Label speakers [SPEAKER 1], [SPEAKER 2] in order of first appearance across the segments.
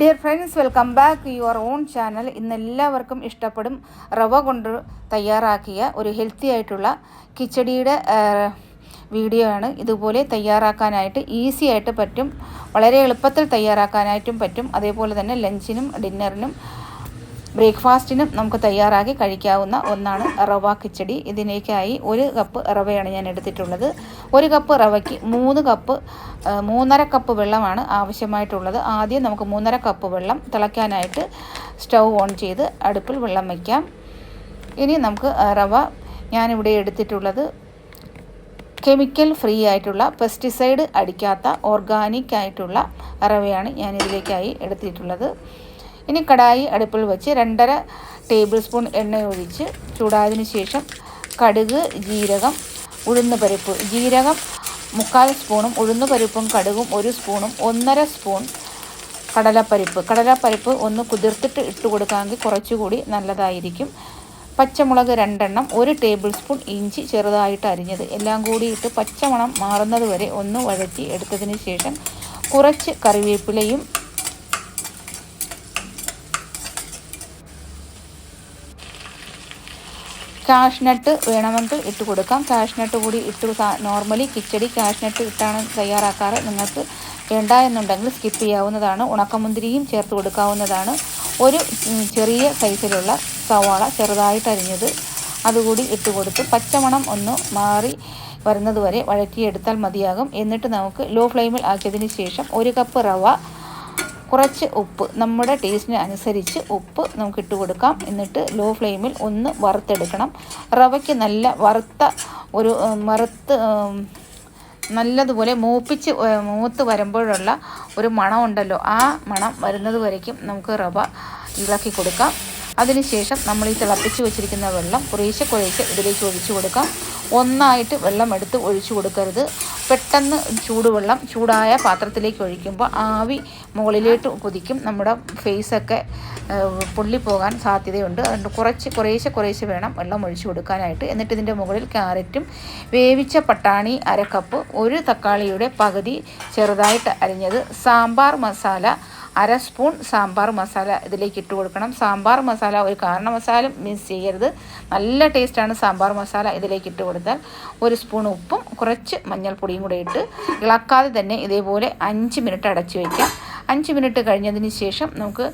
[SPEAKER 1] Dear friends welcome back your own channel ഇന്ന് എല്ലാവർക്കും ഇഷ്ടപ്പെടും റവ കൊണ്ട് തയ്യാറാക്കിയ ഒരു ഹെൽത്തി ആയിട്ടുള്ള കിച്ചടിയുടെ വീഡിയോ ആണ്. ഇതുപോലെ തയ്യാറാക്കാനായിട്ട് ഈസി ആയിട്ട് പറ്റും. വളരെ എളുപ്പത്തിൽ തയ്യാറാക്കാനായിട്ടും പറ്റും. അതേപോലെ തന്നെ ലഞ്ചിനും ഡിന്നറിനും ബ്രേക്ക്ഫാസ്റ്റിനും നമുക്ക് തയ്യാറാക്കി കഴിക്കാവുന്ന ഒന്നാണ് റവ കിച്ചടി. ഇതിനേക്കായി ഒരു കപ്പ് റവയാണ് ഞാൻ എടുത്തിട്ടുള്ളത്. ഒരു കപ്പ് റവയ്ക്ക് മൂന്ന് കപ്പ് മൂന്നര കപ്പ് വെള്ളമാണ് ആവശ്യമായിട്ടുള്ളത്. ആദ്യം നമുക്ക് മൂന്നര കപ്പ് വെള്ളം തിളയ്ക്കാനായിട്ട് സ്റ്റൗ ഓൺ ചെയ്ത് അടുപ്പിൽ വെള്ളം വയ്ക്കാം. ഇനി നമുക്ക് റവ ഞാനിവിടെ എടുത്തിട്ടുള്ളത് കെമിക്കൽ ഫ്രീ ആയിട്ടുള്ള പെസ്റ്റിസൈഡ് അടിക്കാത്ത ഓർഗാനിക് ആയിട്ടുള്ള റവയാണ് ഞാൻ ഇതിലേക്കായി എടുത്തിട്ടുള്ളത്. ഇനി കടായി അടുപ്പിൽ വെച്ച് രണ്ടര ടേബിൾ സ്പൂൺ എണ്ണ ഒഴിച്ച് ചൂടായതിനു ശേഷം കടുക് ജീരകം ഉഴുന്ന് പരിപ്പ്. ജീരകം മുക്കാൽ സ്പൂണും ഉഴുന്ന് പരിപ്പും കടുകും ഒരു സ്പൂണും ഒന്നര സ്പൂൺ കടലപ്പരിപ്പ്. കടലപ്പരിപ്പ് ഒന്ന് കുതിർത്തിട്ട് ഇട്ട് കൊടുക്കാമെങ്കിൽ കുറച്ചുകൂടി നല്ലതായിരിക്കും. പച്ചമുളക് രണ്ടെണ്ണം ഒരു ടേബിൾ സ്പൂൺ ഇഞ്ചി ചെറുതായിട്ട് അരിഞ്ഞത്. എല്ലാം കൂടി ഇട്ട് പച്ചമണം മാറുന്നത് വരെ ഒന്ന് വഴറ്റി എടുത്തതിന് ശേഷം കുറച്ച് കറിവേപ്പിലയും കാഷ്നട്ട് വേണമെങ്കിൽ ഇട്ട് കൊടുക്കാം. കാഷ്നട്ട് കൂടി ഇട്ട് നോർമലി കിച്ചടി കാഷ്നട്ട് ഇട്ടാണ് തയ്യാറാക്കാറ്. നിങ്ങൾക്ക് വേണ്ട എന്നുണ്ടെങ്കിൽ സ്കിപ്പ് ചെയ്യാവുന്നതാണ്. ഉണക്കമുന്തിരിയും ചേർത്ത് കൊടുക്കാവുന്നതാണ്. ഒരു ചെറിയ സൈസിലുള്ള സവാള ചെറുതായിട്ട് അരിഞ്ഞത് അതുകൂടി ഇട്ട് കൊടുത്ത് പച്ചമണം ഒന്ന് മാറി വരുന്നതുവരെ വഴറ്റിയെടുത്താൽ മതിയാകും. എന്നിട്ട് നമുക്ക് ലോ ഫ്ലെയിമിൽ ആക്കിയതിന് ശേഷം ഒരു കപ്പ് റവ കുറച്ച് ഉപ്പ് നമ്മുടെ ടേസ്റ്റിന് അനുസരിച്ച് ഉപ്പ് നമുക്ക് ഇട്ട് കൊടുക്കാം. എന്നിട്ട് ലോ ഫ്ലെയിമിൽ ഒന്ന് വറുത്തെടുക്കണം. റവയ്ക്ക് നല്ല വറുത്ത ഒരു വറുത്ത് നല്ലതുപോലെ മൂപ്പിച്ച് മൂത്ത് വരുമ്പോഴുള്ള ഒരു മണം ഉണ്ടല്ലോ ആ മണം വരുന്നത് വരയ്ക്കും നമുക്ക് റവ ഇളക്കി കൊടുക്കാം. അതിനുശേഷം നമ്മൾ ഈ തിളപ്പിച്ച് വെച്ചിരിക്കുന്ന വെള്ളം കുറേശ്ശെ കുറേശ്ശെ ഇതിലേക്ക് ഒഴിച്ചു കൊടുക്കാം. ഒന്നായിട്ട് വെള്ളം എടുത്ത് ഒഴിച്ചു കൊടുക്കരുത്. പെട്ടെന്ന് ചൂടുവെള്ളം ചൂടായ പാത്രത്തിലേക്ക് ഒഴിക്കുമ്പോൾ ആവി മുകളിലോട്ട് കുതിക്കും. നമ്മുടെ ഫേസൊക്കെ പൊള്ളിപ്പോകാൻ സാധ്യതയുണ്ട്. അതുകൊണ്ട് കുറച്ച് കുറേശ്ശെ കുറേശ്ശെ വേണം വെള്ളം ഒഴിച്ചു കൊടുക്കാനായിട്ട്. എന്നിട്ട് ഇതിന്റെ മുകളിൽ ക്യാരറ്റും വേവിച്ച പട്ടാണി അരക്കപ്പ് ഒരു തക്കാളിയുടെ പകുതി ചെറുതായിട്ട് അരിഞ്ഞത് സാമ്പാർ മസാല അര സ്പൂൺ സാമ്പാർ മസാല ഇതിലേക്ക് ഇട്ട് കൊടുക്കണം. സാമ്പാർ മസാല ഒരു കാരണ മസാല മിക്സ് ചെയ്യരുത്. നല്ല ടേസ്റ്റാണ് സാമ്പാർ മസാല ഇതിലേക്ക് ഇട്ട് കൊടുത്താൽ. ഒരു സ്പൂൺ ഉപ്പും കുറച്ച് മഞ്ഞൾപ്പൊടിയും കൂടെ ഇട്ട് ഇളക്കാതെ തന്നെ ഇതേപോലെ അഞ്ച് മിനിറ്റ് അടച്ചു വയ്ക്കാം അഞ്ച് മിനിറ്റ് കഴിഞ്ഞതിന് ശേഷം നമുക്ക്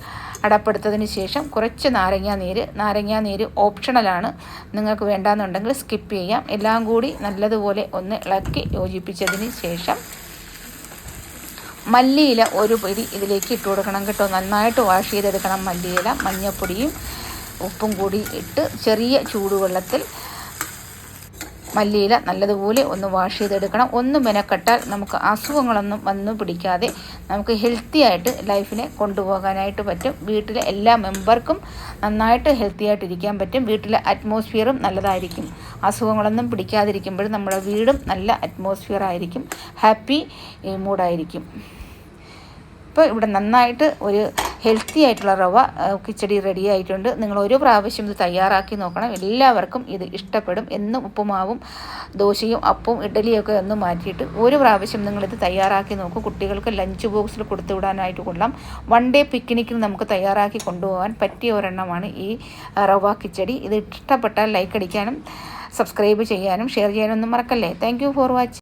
[SPEAKER 1] അടപ്പെടുത്തതിന് ശേഷം കുറച്ച് നാരങ്ങാ നീര്. നാരങ്ങാ നീര് ഓപ്ഷണലാണ് നിങ്ങൾക്ക് വേണ്ടാന്നുണ്ടെങ്കിൽ സ്കിപ്പ് ചെയ്യാം. എല്ലാം കൂടി നല്ലതുപോലെ ഒന്ന് ഇളക്കി യോജിപ്പിച്ചതിന് ശേഷം മല്ലിയില ഒരു പിടി ഇതിലേക്ക് ഇട്ട് കൊടുക്കണം കേട്ടോ. നന്നായിട്ട് വാഷ് ചെയ്തെടുക്കണം മല്ലിയില മഞ്ഞൾപ്പൊടിയും ഉപ്പും കൂടി ഇട്ട് ചെറിയ ചൂടുവെള്ളത്തിൽ മല്ലിയില നല്ലതുപോലെ ഒന്ന് വാഷ് ചെയ്തെടുക്കണം. ഒന്ന് മെനക്കെട്ടാൽ നമുക്ക് അസുഖങ്ങളൊന്നും വന്നു പിടിക്കാതെ നമുക്ക് ഹെൽത്തി ആയിട്ട് ലൈഫിനെ കൊണ്ടുപോകാനായിട്ട് പറ്റും. വീട്ടിലെ എല്ലാ മെമ്പർക്കും നന്നായിട്ട് ഹെൽത്തി ആയിട്ട് ഇരിക്കാൻ പറ്റും. വീട്ടിലെ അറ്റ്മോസ്ഫിയറും നല്ലതായിരിക്കും. അസുഖങ്ങളൊന്നും പിടിക്കാതിരിക്കുമ്പോൾ നമ്മുടെ വീടും നല്ല അറ്റ്മോസ്ഫിയർ ആയിരിക്കും. ഹാപ്പി മൂഡായിരിക്കും ഇപ്പോൾ ഇവിടെ നന്നായിട്ട് ഒരു ഹെൽത്തി ആയിട്ടുള്ള റവ കിച്ചടി റെഡി ആയിട്ടുണ്ട്. നിങ്ങൾ ഒരു പ്രാവശ്യം ഇത് തയ്യാറാക്കി നോക്കണം. എല്ലാവർക്കും ഇത് ഇഷ്ടപ്പെടും. എന്നും ഉപ്പുമാവും ദോശയും അപ്പവും ഇഡലിയൊക്കെ ഒന്ന് മാറ്റിയിട്ട് ഒരു പ്രാവശ്യം നിങ്ങളിത് തയ്യാറാക്കി നോക്കൂ. കുട്ടികൾക്ക് ലഞ്ച് ബോക്സിൽ കൊടുത്തു വിടാനായിട്ട് കൊള്ളാം. വൺ ഡേ പിക്നിക്കിന് നമുക്ക് തയ്യാറാക്കി കൊണ്ടുപോകാൻ പറ്റിയ ഒരെണ്ണമാണ് ഈ റവ കിച്ചടി. ഇത് ഇഷ്ടപ്പെട്ടാൽ ലൈക്ക് അടിക്കാനും സബ്സ്ക്രൈബ് ചെയ്യാനും ഷെയർ ചെയ്യാനും ഒന്നും മറക്കല്ലേ. Thank for watching